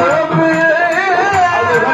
அது